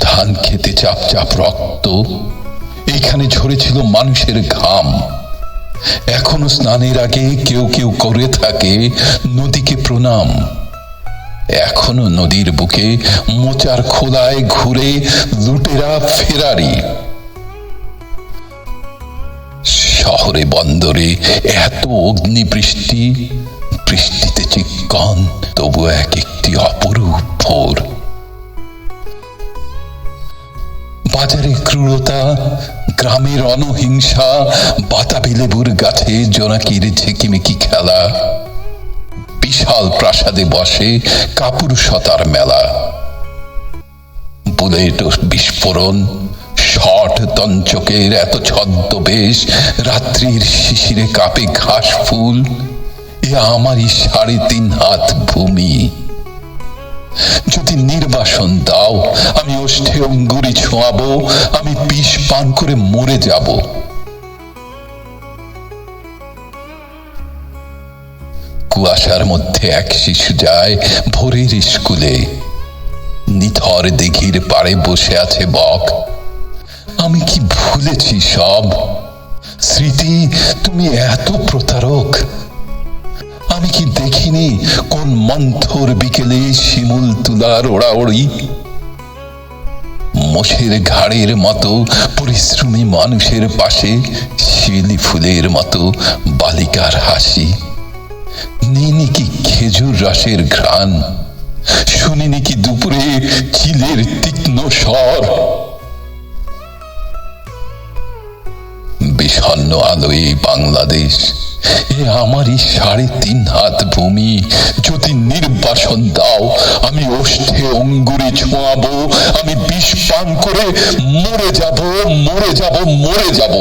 ধান খেতে চাপ চাপ রক্ত। এইখানে ঝরেছিল মানুষের ঘাম। এখনও স্নানের আগে কেউ কেউ করে থাকে নদীকে প্রণাম। এখনও নদীর বুকে মোচার খোলায় ঘুরে লুটেরা ফেরারি। শহরে বন্দরে এত অগ্নিবৃষ্টি, বৃষ্টিতে চিক্কন তবু এক একটি অপরূপ ভোর। বাজারে ক্রূরতা, গ্রামের অনহিংসা, বাতাবি লেবুর গাছে জোনাকির ঝিকিমিকি খেলা। বিশাল প্রাসাদে বসে কাপুরুষতার মেলা। বুলেট বিস্ফোরণ, শট তঞ্চকের এত ছদ্মবেশ, রাত্রির শিশিরে কাপে ঘাস ফুল, এ আমারই সাড়ে তিন হাত ভূমি। যদি নির্বাসন দাও ওষ্ঠে অঙ্গুরি ছোঁয়াবো, আমি বিষ পান করে মরে যাব। কুয়াশার মধ্যে এক শিশু যায় ভোরের স্কুলে। নিথর দিঘির পাড়ে বসে আছে বক। আমি কি ভুলেছি সব? স্মৃতি, তুমি এত প্রতারক। আমি কি দেখিনি কোন মন্থর বিকেলে শিমুল তুলার ওড়াওড়ি? মোষের ঘাড়ের মতো, পরিশ্রমী মানুষের পাশে শিলি ফুলের মতো, বালিকার হাসি। নিনি কি খেজুর রসের ঘ্রাণ? শুনিনি কি দুপুরে চিলের তীক্ষ্ণ স্বর? বিষণ্ন আলোয় বাংলাদেশ, এ আমারই সাড়ে তিন হাত ভূমি, যদি নির্বাসন দাও। আমি ওষ্ঠে অঙ্গুরে ছোঁয়াবো। আমি বিষ পান করে মরে যাব মরে যাব মরে যাব।